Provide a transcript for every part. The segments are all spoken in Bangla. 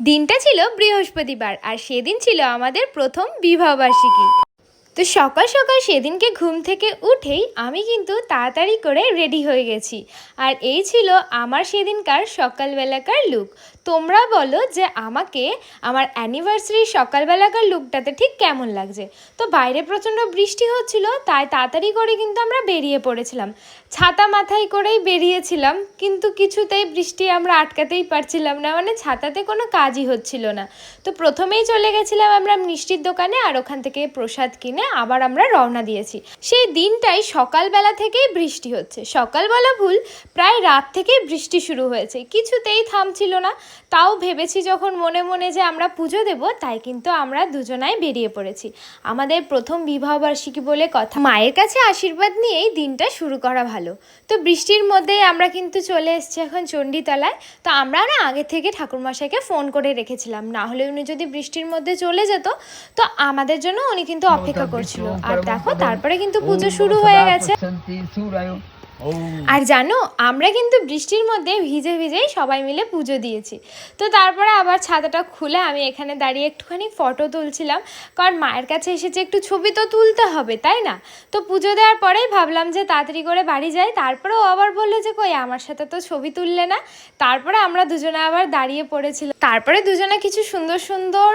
দিনটা ছিল বৃহস্পতিবার আর সেদিন ছিল আমাদের প্রথম বিবাহবার্ষিকী। তো সকাল সকাল সেদিনকে ঘুম থেকে উঠেই আমি কিন্তু তাড়াতাড়ি করে রেডি হয়ে গেছি। আর এই ছিল আমার সেদিনকার সকালবেলাকার লুক। তোমরা বলো যে আমাকে আমার অ্যানিভার্সারি সকালবেলাকার লুকটাতে ঠিক কেমন লাগছে? তো বাইরে প্রচণ্ড বৃষ্টি হচ্ছিল, তাই তাড়াতাড়ি করে কিন্তু আমরা বেরিয়ে পড়েছিলাম। ছাতা মাথায় করেই বেরিয়েছিলাম, কিন্তু কিছুতেই বৃষ্টি আমরা আটকাতেই পারছিলাম না মানে ছাতাতে কোনো কাজই হচ্ছিল না। তো প্রথমেই চলে গেছিলাম আমরা মিষ্টির দোকানে, আর ওখান থেকে প্রসাদ কিনে আবার আমরা রওনা দিয়েছি। সেই দিনটাই সকালবেলা থেকেই বৃষ্টি হচ্ছে। সকালবেলা ভুল, প্রায় রাত থেকেই বৃষ্টি শুরু হয়েছে। কিছুতেই থামছিল না। তাও ভেবেছি যখন মনে মনে যে আমরা পুজো দেব, তাই কিন্তু আমরা দুজনাই বেরিয়ে পড়েছি। আমাদের প্রথম বিবাহবার্ষিকী বলে কথা। মায়ের কাছে আশীর্বাদ নিয়েই দিনটা শুরু করা ভালো। তো বৃষ্টির মধ্যেই আমরা কিন্তু চলে এসেছি এখন চণ্ডীতলায়। তো আমরা না আগে থেকে ঠাকুরমশাইকে ফোন করে রেখেছিলাম। না হলে উনি যদি বৃষ্টির মধ্যে চলে যেত, তো আমাদের জন্য উনি কিন্তু অপেক্ষা করছিল। আর দেখো তারপরে কিন্তু পুজো শুরু হয়ে গেছে। আর জানো, আমরা কিন্তু বৃষ্টির মধ্যে ভিজে ভিজেই সবাই মিলে পুজো দিয়েছি। তো তারপরে আবার ছাতাটা খুলে আমি এখানে দাঁড়িয়ে একটুখানি ফটো তুলছিলাম। কারণ মায়ের কাছে এসেছে একটু ছবি তো তুলতে হবে, তাই না? তো পুজো দেওয়ার পরেই ভাবলাম যে তাড়াতাড়ি করে বাড়ি যাই। তারপরে ও আবার বলল যে, কই, আমার সাথে তো ছবি তুললে না? তারপরে আমরা দুজনে আবার দাঁড়িয়ে পড়েছিলাম। তারপরে দুজনে কিছু সুন্দর সুন্দর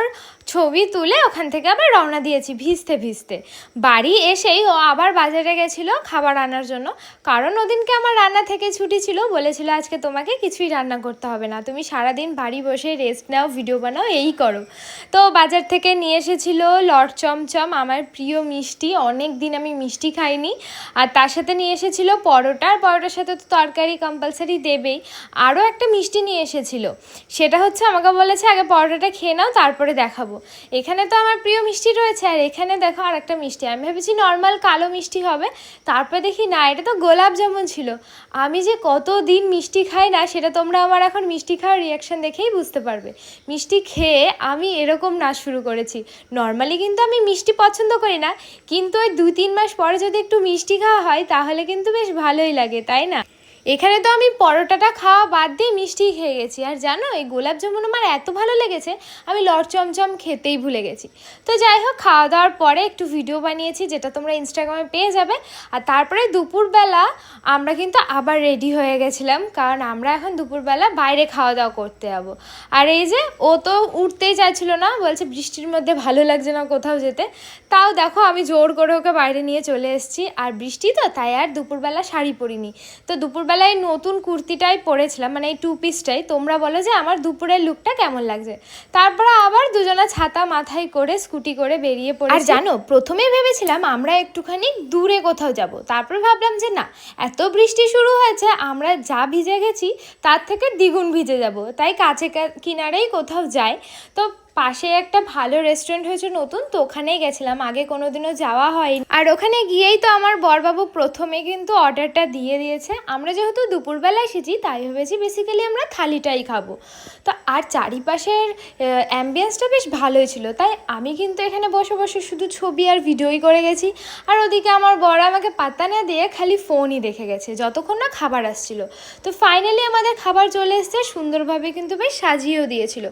ছবি তুলে ওখান থেকে আবার রওনা দিয়েছি ভিজতে ভিজতে। বাড়ি এসেই ও আবার বাজারে গেছিল খাবার আনার জন্য। কারণ ওদিনকে আমার রান্না থেকে ছুটি ছিল, বলেছিল আজকে তোমাকে কিছুই রান্না করতে হবে না। তুমি সারাদিন বাড়ি বসে রেস্ট নাও ভিডিও বানাও, এই করো। তো বাজার থেকে নিয়ে এসেছিল লট চমচম, আমার প্রিয় মিষ্টি। অনেক দিন আমি মিষ্টি খাইনি। আর তার সাথে নিয়ে এসেছিল পরোটা, আর পরোটার সাথে তো তরকারি কম্পালসারি দেবেই। আরও একটা মিষ্টি নিয়ে এসেছিল। সেটা হচ্ছে আমাকে বলেছে, আগে পরোটাটা খেয়ে নাও, তারপরে দেখাবো। এখানে তো আমার প্রিয় মিষ্টি রয়েছে, আর এখানে দেখো আর একটা মিষ্টি। আমি ভেবেছি নর্মাল কালো মিষ্টি হবে, তারপরে দেখি না, এটা তো গোলাপ জামুন ছিল। আমি যে কত দিন মিষ্টি খাই না, সেটা তোমরা আমার এখন মিষ্টি খাওয়ার রিয়াকশান দেখেই বুঝতে পারবে। মিষ্টি খেয়ে আমি এরকম নাচ শুরু করেছি। নর্মালি কিন্তু আমি মিষ্টি পছন্দ করি না, কিন্তু ওই দু তিন মাস পরে যদি একটু মিষ্টি খাওয়া হয়, তাহলে কিন্তু বেশ ভালোই লাগে, তাই না? এখানে তো আমি পরোটাটা খাওয়া বাদ দিয়ে মিষ্টি খেয়ে গেছি। আর জানো, এই গোলাপ জামুন আমার এত ভালো লেগেছে, আমি লট চমচম খেতেই ভুলে গেছি। তো যাই হোক খাওয়া দাওয়ার পরে একটু ভিডিও বানিয়েছি, যেটা তোমরা ইনস্টাগ্রামে পেয়ে যাবে। আর তারপরে দুপুরবেলা আমরা কিন্তু আবার রেডি হয়ে গেছিলাম, কারণ আমরা এখন দুপুরবেলা বাইরে খাওয়া দাওয়া করতে যাব। আর এই যে, ও তো উঠতেই চাইছিল না, বলছে বৃষ্টির মধ্যে ভালো লাগছে না কোথাও যেতে। তাও দেখো, আমি জোর করে ওকে বাইরে নিয়ে চলে এসেছি। আর বৃষ্টি তো, তাই আর দুপুরবেলা শাড়ি পরিনি। তো দুপুরবেলায় নতুন কুর্তিটাই পরেছিলাম মানে এই টু পিসটাই তোমরা বলো যে আমার দুপুরের লুকটা কেমন লাগছে। তারপরে আবার দুজনা ছাতা মাথায় করে স্কুটি করে বেরিয়ে পড়ে আর জানো, প্রথমে ভেবেছিলাম আমরা একটুখানি দূরে কোথাও যাব। তারপর ভাবলাম যে না, এত বৃষ্টি শুরু হয়েছে, আমরা যা ভিজে গেছি, তার থেকে দ্বিগুণ ভিজে যাব। তাই কাছে কিনারেই কোথাও যাই। তো পাশে একটা ভালো রেস্টুরেন্ট হয়েছে নতুন, তো ওখানেই গেছিলাম। আগে কোনোদিনও যাওয়া হয়নি। আর ওখানে গিয়েই তো আমার বরবাবু প্রথমে কিন্তু অর্ডারটা দিয়ে দিয়েছে। আমরা যেহেতু দুপুরবেলা এসেছি, তাই ভেবেছি বেসিক্যালি আমরা থালিটাই খাব। তো আর চারিপাশের অ্যাম্বিয়েন্সটা বেশ ভালোই ছিল। তাই আমি কিন্তু এখানে বসে বসে শুধু ছবি আর ভিডিওই করে গেছি। আর ওদিকে আমার বর আমাকে পাত্তা না দিয়ে খালি ফোনই দেখে গেছে, যতক্ষণ না খাবার আসছিল। তো ফাইনালি আমাদের খাবার চলে এসছে, সুন্দরভাবে কিন্তু বেশ সাজিয়েও দিয়েছিল।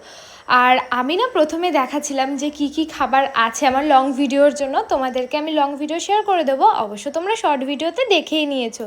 আর আমি না প্রথমে দেখাচ্ছিলাম যে কি কি খাবার আছে আমার লং ভিডিওর জন্য। তোমাদেরকে আমি লং ভিডিও শেয়ার করে দেবো। অবশ্য তোমরা শর্ট ভিডিওতে দেখেই নিয়েছো।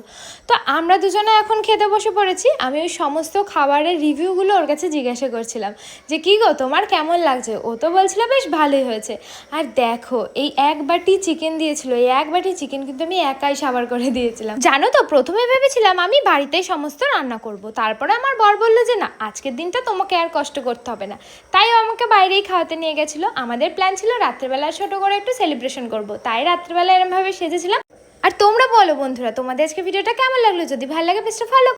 তো আমরা দুজনে এখন খেতে বসে পড়েছি। আমি ওই সমস্ত খাবারের রিভিউগুলো ওর কাছে জিজ্ঞাসা করছিলাম যে, কী গো, তোমার কেমন লাগছে? ও তো বলছিল, বেশ ভালোই হয়েছে। আর দেখো, এই এক বাটি চিকেন দিয়েছিল। এই এক বাটি চিকেন কিন্তু আমি একাই সাবার করে দিয়েছিলাম। জানো তো, প্রথমে ভেবেছিলাম আমি বাড়িতেই সমস্ত রান্না করব। তারপরে আমার বর বলল যে, না, আজকের দিনটা তোমাকে আর কষ্ট করতে হবে না। তাই ও আমাকে বাইরেই খাওয়াতে নিয়ে গেছিল। আমাদের প্ল্যান ছিল রাত্রেবেলা ছোটো করে একটু সেলিব্রেশন করব। তাই রাত্রেবেলা এরমভাবে সেজেছিলাম। আর তোমরা বলো বন্ধুরা, তোমাদের আজকে ভিডিওটা কেমন লাগল? যদি ভালো লাগে বেস্ট ফলো